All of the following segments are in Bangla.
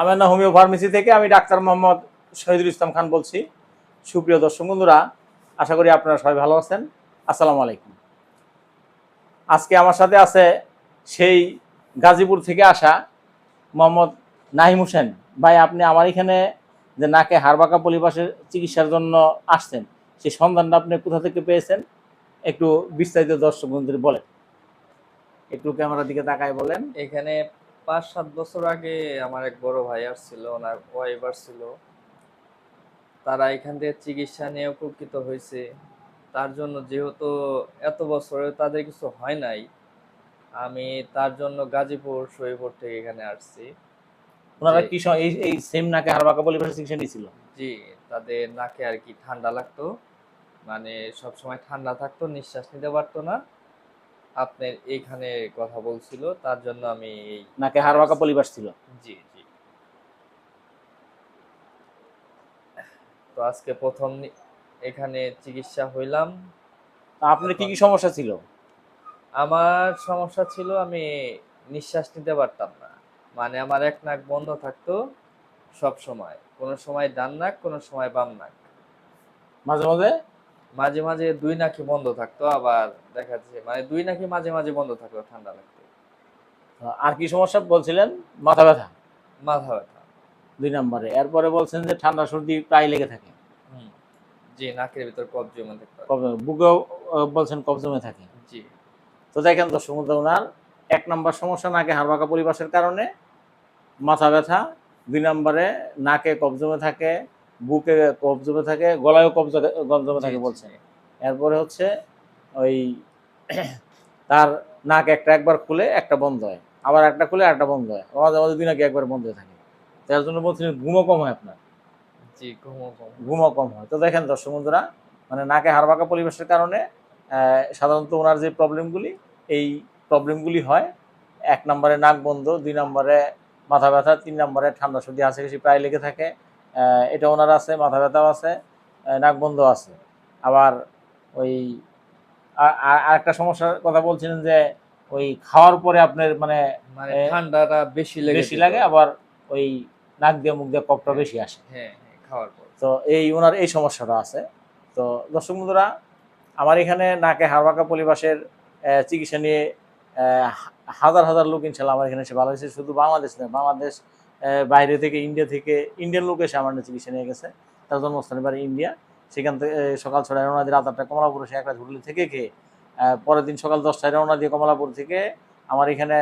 আমার না হোমিও ফার্মেসি থেকে আমি ডাক্তার মোহাম্মদ শহীদুল ইসলাম খান বলছি। সুপ্রিয় দর্শক বন্ধুরা, আশা করি আপনারা সবাই ভালো আছেন। আসসালামু আলাইকুম। আজকে আমার সাথে আছে সেই গাজীপুর থেকে আসা মোহাম্মদ নাহিম হোসেন। ভাই, আপনি আমার এখানে যে নাকে হাড়বাঁকা পলিপাসের চিকিৎসার জন্য আসছেন, সেই সন্ধানটা আপনি কোথা থেকে পেয়েছেন? একটু বিস্তারিত দর্শক বন্ধুদের বলেন। একটু ক্যামেরার দিকে তাকায় বলেন। এখানে পাঁচ সাত বছর আগে আমার এক বড় ভাই আসছিল ওনার ওয়াইফ আসছিল। তারা এখান থেকে চিকিৎসা নিয়ে উপকৃত হয়েছে। তার জন্য যেহেতু এত বছরে তাদের কিছু হয় নাই আমি তার জন্য গাজীপুর শহীদপুর থেকে এখানে আসছি। ওনারা কি এই এই সেম নাকে হাড়বাঁকা পলিপাসের চিকিৎসা নিয়েছিল? জি তাদের নাকে আর কি ঠান্ডা লাগতো। মানে সব সময় ঠান্ডা থাকতো নিঃশ্বাস নিতে পারতো না। আপনার এইখানে কথা বলছিল তার জন্য আমি নাকে হাড়বাঁকা পলিপাস ছিল? জি জি। তো আজকে প্রথম এখানে চিকিৎসা হইলাম। আপনার কি কি সমস্যা ছিল? আমার সমস্যা ছিল আমি নিঃশ্বাস নিতে পারতাম না। মানে আমার এক নাক বন্ধ থাকতো সব সময়। কোনো সময় ডান নাক কোনো সময় বাম নাক। মাঝে মাঝে? মাঝে মাঝে দুই নাকি বন্ধ থাকতো আবার দেখা যাচ্ছে মানে দুই নাকি মাঝে মাঝে বন্ধ থাকতো ঠান্ডা লাগতো। আর কি সমস্যা বলছিলেন? মাথা ব্যথা? মাথা ব্যথা। দুই নম্বরে। এরপরে বলছেন যে ঠান্ডা সর্দি প্রায় লেগে থাকে। জি নাকের ভিতর কফ জমে কব- বুকেও বলছেন কফ জমে থাকে। জি। তো দেখেন তো বন্ধু, ওনার এক নম্বর সমস্যা নাকে হাড়বাঁকা পরিবেশের কারণে মাথা ব্যথা দুই নম্বরে নাকে কফ জমে থাকে বুকে কফ জমে থাকে গলায়ও কফ কফ জমে থাকে বলছে। এরপরে হচ্ছে ওই তার নাক একটা একবার খুলে একটা বন্ধ হয়। আবার একটা খুলে একটা বন্ধ হয়। মাঝে মাঝে দুই নাকি একবার বন্ধ হয়ে থাকে। তার জন্য বলছিলেন ঘুমও কম হয় আপনার। জি ঘুমো কম ঘুমও কম হয়। তো দেখেন দর্শক বন্ধুরা মানে নাকে হাড়বাঁকা পরিবেশের কারণে সাধারণত ওনার যে প্রবলেমগুলি এই প্রবলেমগুলি হয়। এক নম্বরে নাক বন্ধ দুই নম্বরে মাথা ব্যথা তিন নম্বরে ঠান্ডা সর্দি হাসি খুশি প্রায় লেগে থাকে। এটা ওনার আছে মাথা ব্যথাও আছে আহ, নাক বন্ধ আছে। আবার ওই আর- আরেকটা সমস্যার কথা বলছিলেন যে ওই খাওয়ার পরে আপনার মানে মানে ঠান্ডাটা বেশি লেগে বেশি লাগে আবার ওই নাক দিয়ে মুখ দিয়ে কপটা বেশি আসে। হ্যাঁ হ্যাঁ খাওয়ার পর। তো এই ওনার এই সমস্যাটা আছে। তো দর্শক বন্ধুরা আমার এখানে নাকে হাড়বাঁকা পরিবাসের চিকিৎসা নিয়ে আহ, হাজার হাজার লোক ইনশাল্লাহ আমার এখানে এসে ভালো হয়েছে শুধু বাংলাদেশ নয় বাংলাদেশ বাইরে থেকে ইন্ডিয়া থেকে ইন্ডিয়ান লোক এসে আমার চিকিৎসা নিয়ে গেছে। তার জন্মস্থানের বাড়ি ইন্ডিয়া সেখান থেকে সকাল ছটায় রওনা দিয়ে রাত আটটা কমলাপুর এসে একটা হোটেল থেকে খেয়ে পরের দিন সকাল দশটায় রওনা দিয়ে কমলাপুর থেকে আমার এখানে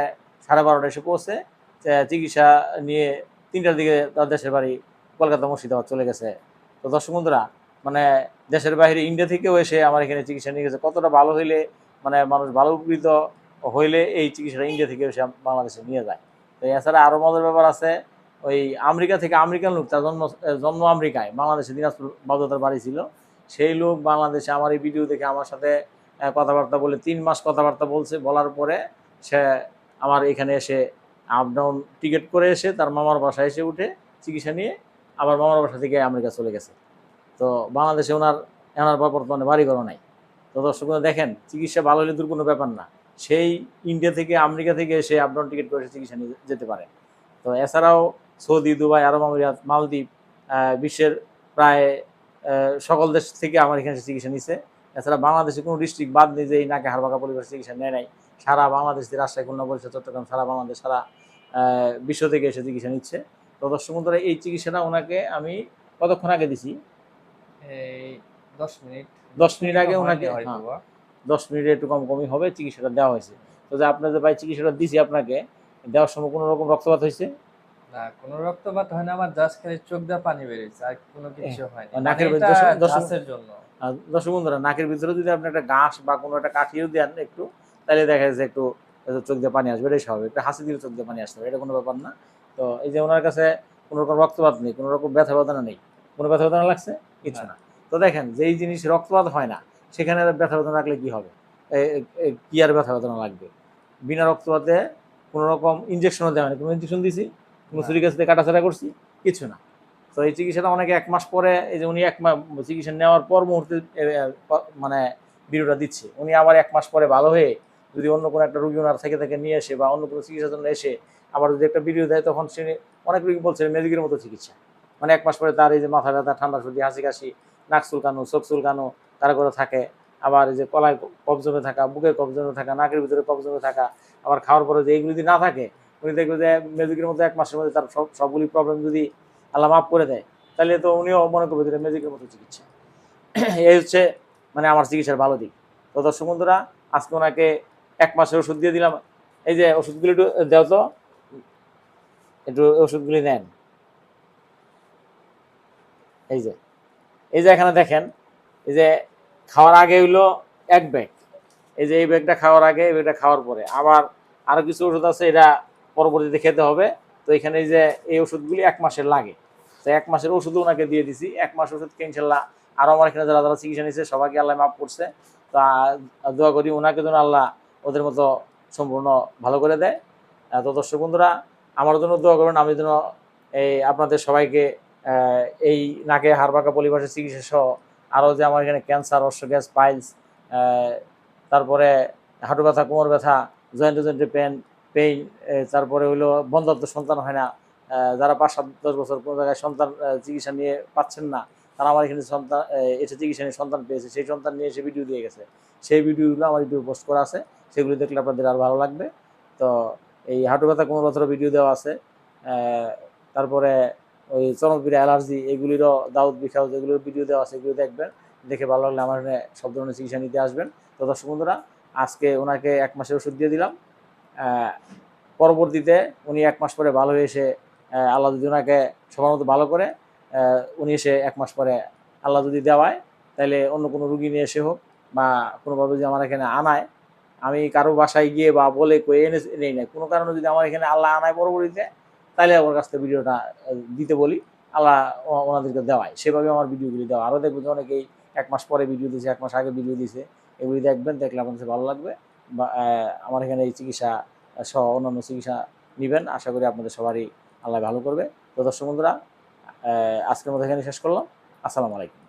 সাড়ে বারোটা এসে পৌঁছে চিকিৎসা নিয়ে তিনটার দিকে তার দেশের বাড়ি কলকাতা মুর্শিদাবাদ চলে গেছে। তো দর্শক বন্ধুরা মানে দেশের বাইরে ইন্ডিয়া থেকেও এসে আমার এখানে চিকিৎসা নিয়ে গেছে। কতটা ভালো হইলে মানে মানুষ ভালো উপকৃত হইলে এই চিকিৎসাটা ইন্ডিয়া থেকে এসে বাংলাদেশে নিয়ে যায়। তো এছাড়া আরও মজার ব্যাপার আছে, ওই আমেরিকা থেকে আমেরিকান লোক, তার জন্ম জন্ম আমেরিকায়, বাংলাদেশে দিনাজপুর বাবুদার বাড়ি ছিল। সেই লোক বাংলাদেশে আমার এই ভিডিও দেখে আমার সাথে কথাবার্তা বলে তিন মাস কথাবার্তা বলছে, বলার পরে সে আমার এখানে এসে আপ ডাউন টিকিট করে এসে তার মামার বাসায় এসে উঠে চিকিৎসা নিয়ে আবার মামার বাসা থেকে আমেরিকা চলে গেছে। তো বাংলাদেশে ওনার, এনার বর্তমানে বাড়ি ঘরও নাই। তো দর্শকরা দেখেন, চিকিৎসা ভালো হলে দূর কোনো ব্যাপার না। সেই ইন্ডিয়া থেকে আমেরিকা থেকে এসে আপডাউন টিকিট করে চিকিৎসা নিয়ে যেতে পারে। তো এছাড়াও সৌদি দুবাই আরব আমিরাত মালদ্বীপ বিশ্বের প্রায় সকল দেশ থেকে আমার এখানে চিকিৎসা নিছে। এছাড়া বাংলাদেশে কোনো ডিস্ট্রিক্ট বাদ নেই যে এই নাকে হাড়বাঁকা পরিবার চিকিৎসা নেয় নাই। সারা বাংলাদেশ রাজশাহী খুলনা বরিশাল চট্টগ্রাম সারা বাংলাদেশ সারা বিশ্ব থেকে এসে চিকিৎসা নিচ্ছে। তো দর্শক বন্ধুরা এই চিকিৎসাটা ওনাকে আমি কতক্ষণ আগে দিছি? এই দশ মিনিট। দশ মিনিট আগে ওনাকে হ্যাঁ। দশ মিনিটে একটু কম কমই হবে চিকিৎসাটা দেওয়া হয়েছে। তো যে আপনার যে ভাই চিকিৎসাটা দিছি আপনাকে দেওয়ার সময় কোনো রকম রক্তপাত হয়েছে? না কোনো রক্তপাত হয় না আমার জাস্ট খালি চোখ দিয়ে পানি বেরিয়েছে আর কোনো কিছু হয়নি। নাকের মানে ভিতরে এটা দশ- দশ- ঘাসের জন্য। দর্শক বন্ধুরা নাকের ভিতরে যদি আপনি একটা ঘাস বা কোনো একটা কাঠিও দেন একটু তাহলে দেখা যাচ্ছে একটু একটু চোখ দিয়ে পানি আসবে এটাই স্বাভাবিক। একটা হাসি দিলে চোখ দিয়ে পানি আসতে হবে এটা কোনো ব্যাপার না। তো এই যে ওনার কাছে কোনো রকম রক্তপাত নেই কোনো রকম ব্যথা বেদনা নেই। কোনো ব্যথা বেদনা লাগছে? কিছু না। তো দেখেন যেই জিনিস রক্তপাত হয় না সেখানে ব্যথা বেদনা রাখলে কী হবে? কি আর ব্যথা বেদনা লাগবে? বিনা রক্তপাতে কোনো রকম ইঞ্জেকশনও দেওয়া হয়নি কোনো ইঞ্জেকশন দিছি কোনো। ছুরি কাছে কাটাছাড়া করছি কিছু না। তো এই চিকিৎসাটা অনেকে এক মাস পরে এই যে উনি এক মাস চিকিৎসা নেওয়ার পর মুহূর্তে মানে ভিডিওটা দিচ্ছে। উনি আবার এক মাস পরে ভালো হয়ে যদি অন্য কোনো একটা রুগী ওনার থেকে থেকে নিয়ে এসে বা অন্য কোনো চিকিৎসার জন্য এসে আবার যদি একটা ভিডিও দেয় তখন সে অনেক রুগী বলছে ম্যাজিকের মতো চিকিৎসা। মানে এক মাস পরে তার এই যে মাথা ব্যথা ঠান্ডা সর্দি হাসি কাশি নাক চুলকানো চোখ চুলকানো তারা করে থাকে। আবার যে কলায় কফ জমে থাকা বুকের কফ জমে থাকা, নাকের ভিতরে কফ জমে থাকা, আবার খাওয়ার পরে যে এইগুলি যদি না থাকে, উনি দেখবে যে ম্যাজিকের মতো এক মাসের মধ্যে তার সব, সবগুলি প্রবলেম যদি আল্লাহ মাফ করে দেয়, তাহলে তো উনিও মনে করবে যে ম্যাজিকের মতো চিকিৎসা। এই হচ্ছে মানে আমার চিকিৎসার ভালো দিক। তো দর্শক বন্ধুরা, আজকে ওনাকে এক মাসের ওষুধ দিয়ে দিলাম। এই যে ওষুধগুলি একটু দেও তো। একটু ওষুধগুলি নেন। এই যে এই যে এখানে দেখেন এই যে খাওয়ার আগে হইল এক ব্যাগ। এই যে এই ব্যাগটা খাওয়ার আগে, এই ব্যাগটা খাওয়ার পরে। আবার আরও কিছু ওষুধ আছে, এটা পরবর্তীতে খেতে হবে। তো এখানে এই যে এই ওষুধগুলি এক মাসের লাগে। তো এক মাসের ওষুধও ওনাকে দিয়ে দিছি। এক মাস ওষুধ ইনশাল্লাহ আরও আমার এখানে যারা যারা চিকিৎসা নিয়েছে, সবাইকে আল্লাহ মাফ করছে। তা দোয়া করি ওনাকে যেন আল্লাহ ওদের মতো সম্পূর্ণ ভালো করে দেয়। তো দর্শক বন্ধুরা, আমার জন্য দোয়া করবেন, আমি যেন এই আপনাদের সবাইকে এই নাকে হাড়বাঁকা পরিবারের চিকিৎসা সহ আরও যে আমার এখানে ক্যান্সার অশ্ব গ্যাস পাইলস তারপরে হাঁটু ব্যথা, কোমর ব্যথা জয়েন্টে জয়েন্টে পেন পেইন তারপরে হইল বন্ধাত্ম সন্তান হয় না। যারা পাঁচ সাত দশ বছর কোনো জায়গায় সন্তান চিকিৎসা নিয়ে পাচ্ছেন না, তারা আমার এখানে সন্তান এসে চিকিৎসা নিয়ে সন্তান পেয়েছে। সেই সন্তান নিয়ে এসে ভিডিও দিয়ে গেছে। সেই ভিডিওগুলো আমার ইউটিউবে পোস্ট করা আছে। সেগুলো দেখলে আপনাদের আর ভালো লাগবে। তো এই হাঁটু ব্যথা, কোমর ব্যথারও ভিডিও দেওয়া আছে। তারপরে ওই চর্মপীড়া অ্যালার্জি এগুলিরও দাউদ বিখাউজ এগুলোর ভিডিও দেওয়া আছে, এগুলো দেখবেন। দেখে ভালো লাগলে আমার এখানে সব ধরনের চিকিৎসা নিতে আসবেন। তো দর্শক বন্ধুরা, আজকে ওনাকে এক মাসের ওষুধ দিয়ে দিলাম। পরবর্তীতে উনি এক মাস পরে ভালো হয়ে এসে আল্লাহ যদি ওনাকে সবার মতো ভালো করে উনি এসে এক মাস পরে আল্লাহ যদি দেওয়ায়, তাহলে অন্য কোনো রুগী নিয়ে এসে হোক বা কোনোভাবে যদি আমার এখানে আনায়, আমি কারও বাসায় গিয়ে বা বলে কয়ে এনে নেই। না কোনো কারণে যদি আমার এখানে আল্লাহ আনায় পরবর্তীতে তাহলে আমার কাছ থেকে ভিডিওটা দিতে বলি। আল্লাহ ওনাদেরকে দেওয়ায়। সেভাবে আমার ভিডিওগুলি দেওয়া। আরও দেখবেন যে অনেকেই এক মাস পরে ভিডিও দিয়েছে এক মাস আগে ভিডিও দিয়েছে এগুলি দেখবেন, দেখলে আপনাদের ভালো লাগবে। বা আমার এখানে এই চিকিৎসা সহ অন্যান্য চিকিৎসা নেবেন। আশা করি আপনাদের সবারই আল্লাহ ভালো করবে। তো দর্শক বন্ধুরা আজকের মতো এখানে শেষ করলাম। আসসালামু আলাইকুম।